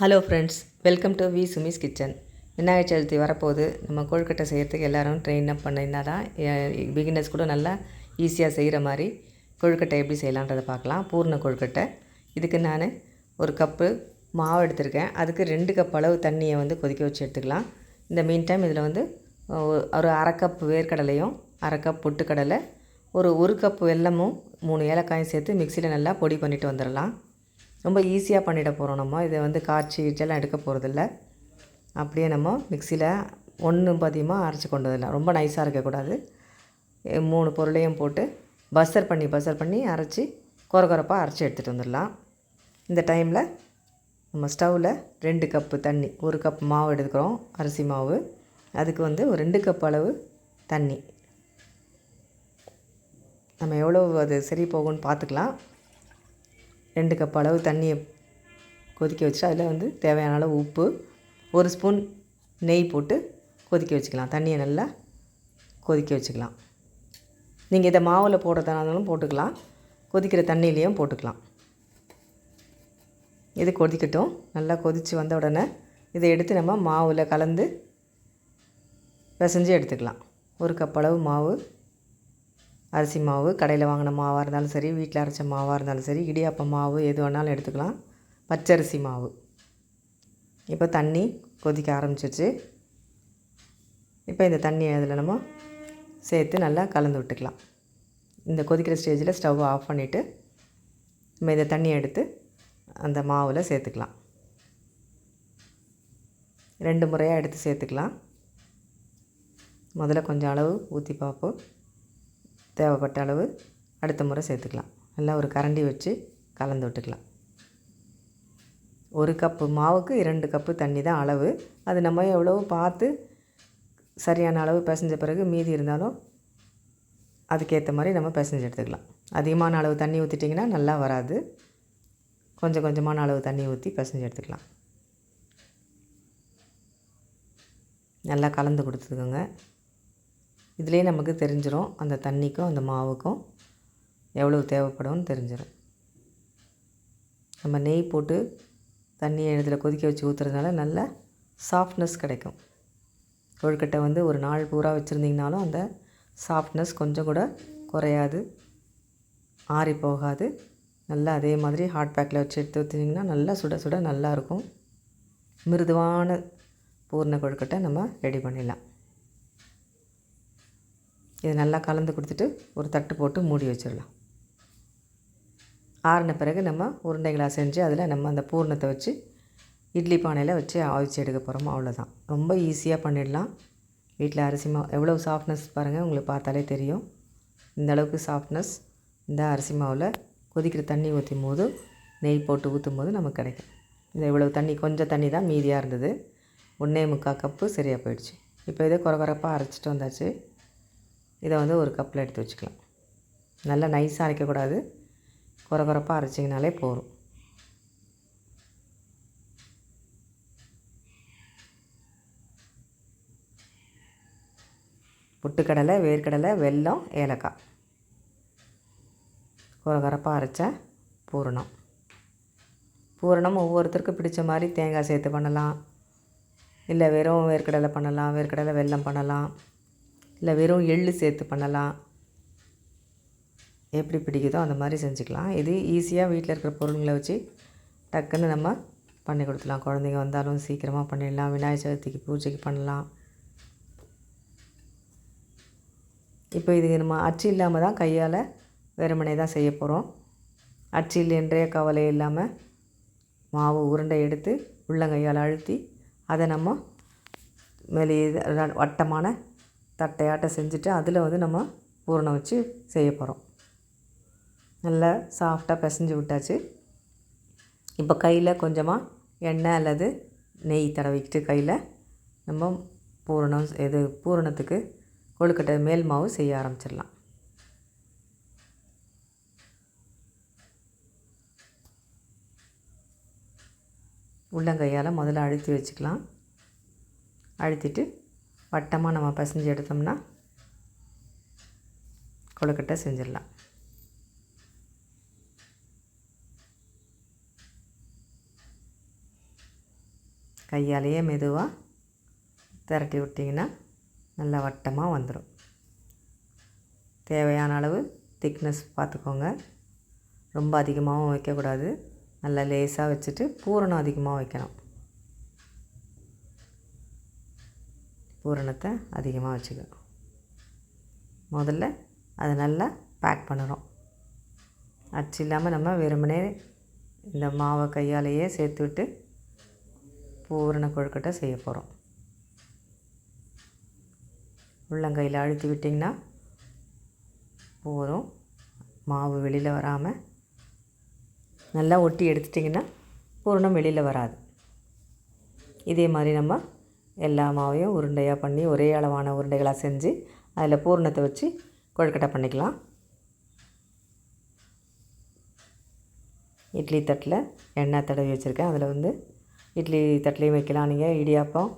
Hello friends welcome to V Sumi's kitchen Vinayagar Chathurthi வரப்போகுது. நம்ம கொழுக்கட்டை செய்கிறதுக்கு எல்லாரும் ட்ரெயின் அப் பண்ணினா தான் பிகினர்ஸ் கூட நல்லா ஈஸியாக செய்கிற மாதிரி கொழுக்கட்டை எப்படி செய்யலான்றதை பார்க்கலாம். பூர்ண கொழுக்கட்டை இதுக்கு நான் ஒரு கப்பு மாவு எடுத்திருக்கேன். அதுக்கு ரெண்டு கப் அளவு தண்ணியை வந்து கொதிக்க வச்சு எடுத்துக்கலாம். இந்த மீன் டைம் இதில் வந்து ஒரு அரை கப் வேர்க்கடலையும் அரை கப் பொட்டுக்கடலை ஒரு ஒரு கப் வெல்லமும் மூணு ஏலக்காயும் சேர்த்து மிக்சியில் நல்லா பொடி பண்ணிட்டு வந்துடலாம். ரொம்ப ஈஸியாக பண்ணிட போகிறோம் நம்ம. இதை வந்து காய்ச்சி இச்செல்லாம் எடுக்க போகிறதில்ல அப்படியே நம்ம மிக்சியில் ஒன்று பதியமாக அரைச்சி கொண்டு வந்துடலாம் ரொம்ப நைஸாக இருக்கக்கூடாது. மூணு பொருளையும் போட்டு பஸ்ஸர் பண்ணி பஸ்ஸர் பண்ணி அரைச்சி குறகுறப்பாக அரைச்சி எடுத்துகிட்டு வந்துடலாம். இந்த டைமில் நம்ம ஸ்டவ்வில் ரெண்டு கப்பு தண்ணி ஒரு கப் மாவு எடுக்கிறோம் அரிசி மாவு. அதுக்கு வந்து ஒரு ரெண்டு கப் அளவு தண்ணி. நம்ம எவ்வளோ அது சரி போகும்னு பார்த்துக்கலாம். ரெண்டு கப் அளவு தண்ணியை கொதிக்க வச்சு அதில் வந்து தேவையான அளவு உப்பு ஒரு ஸ்பூன் நெய் போட்டு கொதிக்க வச்சுக்கலாம். தண்ணியை நல்லா கொதிக்க வச்சுக்கலாம். நீங்கள் இதை மாவில் போடுறதா இருந்தாலும் போட்டுக்கலாம். கொதிக்கிற தண்ணியிலையும் போட்டுக்கலாம். இது கொதிக்கட்டும். நல்லா கொதித்து வந்த உடனே இதை எடுத்து நம்ம மாவில் கலந்து பிசைஞ்சு எடுத்துக்கலாம். ஒரு கப் அளவு மாவு அரிசி மாவு கடையில் வாங்கின மாவாக இருந்தாலும் சரி வீட்டில் அரைச்ச மாவாக இருந்தாலும் சரி இடியாப்ப மாவு எது வேணாலும் எடுத்துக்கலாம். பச்சரிசி மாவு. இப்போ தண்ணி கொதிக்க ஆரம்பிச்சிருச்சு. இப்போ இந்த தண்ணியை அதில் நம்ம சேர்த்து நல்லா கலந்து விட்டுக்கலாம். இந்த கொதிக்கிற ஸ்டேஜில் ஸ்டவ் ஆஃப் பண்ணிவிட்டு நம்ம இந்த தண்ணியை எடுத்து அந்த மாவில் சேர்த்துக்கலாம். ரெண்டு முறையாக எடுத்து சேர்த்துக்கலாம். முதல்ல கொஞ்சம் அளவு ஊற்றி பார்ப்போம். தேவைப்பட்ட அளவு அடுத்த முறை சேர்த்துக்கலாம். நல்லா ஒரு கரண்டி வச்சு கலந்து விட்டுக்கலாம். ஒரு கப்பு மாவுக்கு இரண்டு கப்பு தண்ணி தான் அளவு. அது நம்ம எவ்வளோ பார்த்து சரியான அளவு பிசைஞ்ச பிறகு மீதி இருந்தாலும் அதுக்கேற்ற மாதிரி நம்ம பிசைஞ்சு எடுத்துக்கலாம். அதிகமான அளவு தண்ணி ஊற்றிட்டிங்கன்னா நல்லா வராது. கொஞ்சம் கொஞ்சமான அளவு தண்ணி ஊற்றி பிசைஞ்சு எடுத்துக்கலாம். நல்லா கலந்து கொடுத்துக்கோங்க. இதுலேயே நமக்கு தெரிஞ்சிடும் அந்த தண்ணிக்கும் அந்த மாவுக்கும் எவ்வளவு தேவைப்படும்னு தெரிஞ்சிடும் நம்ம நெய் போட்டு தண்ணியை இதில் கொதிக்க வச்சு ஊற்றுறதுனால நல்ல சாஃப்ட்னஸ் கிடைக்கும். கொழுக்கட்டை வந்து ஒரு நாள் பூரா வச்சுருந்தீங்கனாலும் அந்த சாஃப்ட்னஸ் கொஞ்சம் கூட குறையாது ஆறி போகாது. நல்லா அதே மாதிரி ஹாட் பேக்கில் வச்சு எடுத்து வச்சிங்கன்னா நல்லா சுட சுட நல்லாயிருக்கும் மிருதுவான பூர்ண கொழுக்கட்டை நம்ம ரெடி பண்ணிடலாம். இது நல்லா கலந்து கொடுத்துட்டு ஒரு தட்டு போட்டு மூடி வச்சிடலாம். ஆறின பிறகு நம்ம உருண்டைகளாக செஞ்சு அதில் நம்ம அந்த பூர்ணத்தை வச்சு இட்லி பானையில் வச்சு அவிச்சு எடுக்க போகிறோமோ அவ்வளோதான். ரொம்ப ஈஸியாக பண்ணிடலாம். வீட்டில் அரிசி மாவு எவ்வளோ சாஃப்ட்னஸ் பாருங்கள் உங்களுக்கு பார்த்தாலே தெரியும். இந்த அளவுக்கு சாஃப்ட்னஸ் இந்த அரிசி மாவில் கொதிக்கிற தண்ணி ஊற்றும் போது நெய் போட்டு ஊற்றும் போது நமக்கு கிடைக்கும். இந்த இவ்வளோ தண்ணி கொஞ்சம் தண்ணி தான் மீதியாக இருந்தது. ஒன்றே முக்கால் கப்பு சரியாக போயிடுச்சு. இப்போ இதை குறகுறப்பாக அரைச்சிட்டு வந்தாச்சு. இதை வந்து ஒரு கப்பில் எடுத்து வச்சுக்கலாம். நல்லா நைஸாக அரைக்கக்கூடாது. குறகுறப்பாக அரைச்சிங்கனாலே போகும் புட்டுக்கடலை வேர்க்கடலை வெல்லம் ஏலக்காய். குறகுறப்பாக அரைச்ச பூரணம். பூரணம் ஒவ்வொருத்தருக்கும் பிடிச்ச மாதிரி தேங்காய் சேர்த்து பண்ணலாம். இல்லை வெறும் வேர்க்கடலை பண்ணலாம் வேர்க்கடலை வெல்லம் பண்ணலாம். இல்லை வெறும் எள்ளு சேர்த்து பண்ணலாம். எப்படி பிடிக்குதோ அந்த மாதிரி செஞ்சுக்கலாம். இது ஈஸியாக வீட்டில் இருக்கிற பொருளுங்களை வச்சு டக்குன்னு நம்ம பண்ணி கொடுத்துலாம் குழந்தைங்க வந்தாலும் சீக்கிரமாக பண்ணிடலாம். விநாயகர் சதுர்த்திக்கு பூஜைக்கு பண்ணலாம். இப்போ இது நம்ம அச்சு இல்லாமல் தான் கையால் வெறுமனே தான் செய்ய போகிறோம் அச்சு இல்லைன்றே கவலை இல்லாமல் மாவு உருண்டை எடுத்து உள்ளங்கையால் அழுத்தி அதை நம்ம மேலே வட்டமான தட்டையாட்டை செஞ்சுட்டு அதில் வந்து நம்ம பூரணம் வச்சு செய்ய போகிறோம். நல்லா சாஃப்டாக பிசைஞ்சு விட்டாச்சு. இப்போ கையில் கொஞ்சமாக எண்ணெய் அல்லது நெய் தடவிக்கிட்டு கையில் நம்ம பூரணம் இது பூரணத்துக்கு கொழுக்கட்டை மேல் மாவு செய்ய ஆரம்பிச்சிடலாம். உள்ளங்கையால் முதல்ல அழுத்தி வச்சுக்கலாம். அழுத்திட்டு வட்டமாக நம்ம பிசைஞ்சு எடுத்தோம்னா கொழுக்கட்டை செஞ்சிடலாம். கையாலேயே மெதுவாக திரட்டி விட்டிங்கன்னா நல்லா வட்டமாக வந்துடும் தேவையான அளவு திக்னஸ் பார்த்துக்கோங்க. ரொம்ப அதிகமாகவும் வைக்கக்கூடாது. நல்லா லேசாக வச்சுட்டு பூரணம் அதிகமாக வைக்கணும். பூரணத்தை அதிகமாக வச்சுக்கணும். முதல்ல அதை நல்லா பேக் பண்ணுறோம் அச்சு இல்லாமல் நம்ம வெறுமனே இந்த மாவை கையாலேயே சேர்த்து விட்டு பூரண கொழுக்கட்டை செய்ய போகிறோம் உள்ளங்கையில் அழுத்தி விட்டிங்கன்னா போதும். மாவு வெளியில் வராமல் நல்லா ஒட்டி எடுத்துட்டிங்கன்னா பூரணம் வெளியில் வராது. இதே மாதிரி நம்ம எல்லா மாவையும் உருண்டையாக பண்ணி ஒரே அளவான உருண்டைகளாக செஞ்சு அதில் பூரணத்தை வச்சு கொழுக்கட்டை பண்ணிக்கலாம். இட்லி தட்டில் எண்ணெய் தடவி வச்சுருக்கேன். அதில் வந்து இட்லி தட்டிலையும் வைக்கலாம். நீங்கள் இடியாப்பம்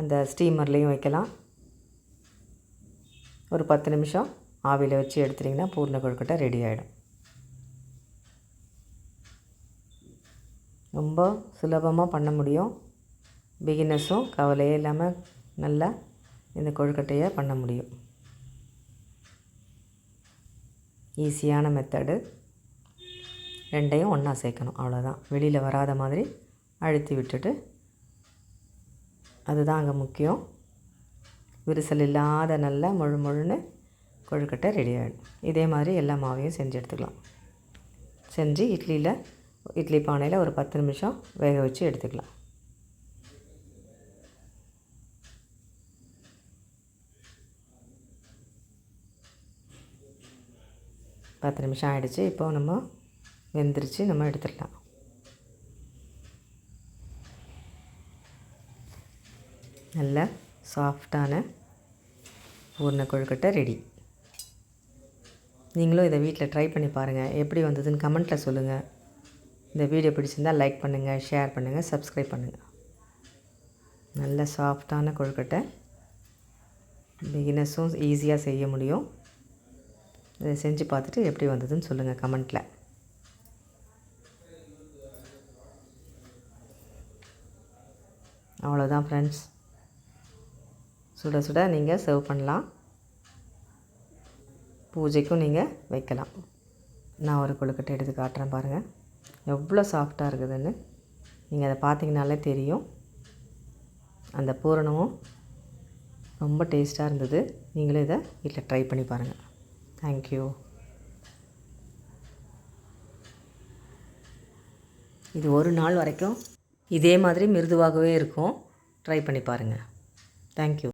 அந்த ஸ்டீமர்லேயும் வைக்கலாம். ஒரு பத்து நிமிஷம் ஆவியில் வச்சு எடுத்துட்டிங்கன்னா பூர்ண கொழுக்கட்டை ரெடி ஆகிடும் ரொம்ப சுலபமாக பண்ண முடியும். பிகினஸும் கவலையே இல்லாமல் நல்லா இந்த கொழுக்கட்டையை பண்ண முடியும். ஈஸியான மெத்தடு ரெண்டையும் ஒன்றா சேர்க்கணும் அவ்வளோதான் வெளியில் வராத மாதிரி அழுத்தி விட்டுட்டு அதுதான் அங்கே முக்கியம். விரிசல் இல்லாத நல்லா முழு முழுன்னு கொழுக்கட்டை ரெடி ஆகிடும் இதே மாதிரி எல்லா மாவையும் செஞ்சு எடுத்துக்கலாம். செஞ்சு இட்லியில் இட்லி பானையில் ஒரு பத்து நிமிஷம் வேக வச்சு எடுத்துக்கலாம். பத்து நிமிஷம் ஆகிடுச்சு இப்போ நம்ம வெந்துருச்சு. நம்ம எடுத்துடலாம். நல்ல சாஃப்டான பூர்ண கொழுக்கட்டை ரெடி. நீங்களும் இதை வீட்டில் ட்ரை பண்ணி பாருங்கள் எப்படி வந்ததுன்னு கமெண்ட்டில் சொல்லுங்கள் இந்த வீடியோ பிடிச்சிருந்தால் லைக் பண்ணுங்கள் ஷேர் பண்ணுங்கள் சப்ஸ்கிரைப் பண்ணுங்கள் நல்ல சாஃப்டான கொழுக்கட்டை பிகினஸும் ஈஸியாக செய்ய முடியும். இதை செஞ்சு பார்த்துட்டு எப்படி வந்ததுன்னு சொல்லுங்கள் கமெண்ட்டில் அவ்வளோதான் ஃப்ரெண்ட்ஸ் சுட சுட நீங்கள் சர்வ் பண்ணலாம். பூஜைக்கும் நீங்கள் வைக்கலாம். நான் ஒரு கொழுக்கட்டை எடுத்து காட்டுறேன் பாருங்கள் எவ்வளோ சாஃப்டாக இருக்குதுன்னு. நீங்கள் அதை பார்த்தீங்கனாலே தெரியும். அந்த பூரணமும் ரொம்ப டேஸ்ட்டாக இருந்தது. நீங்களும் இதை வீட்டில் ட்ரை பண்ணி பாருங்கள் தேங்க்யூ இது ஒரு நாள் வரைக்கும் இதே மாதிரி மிருதுவாகவே இருக்கும். ட்ரை பண்ணி பாருங்கள் தேங்க்யூ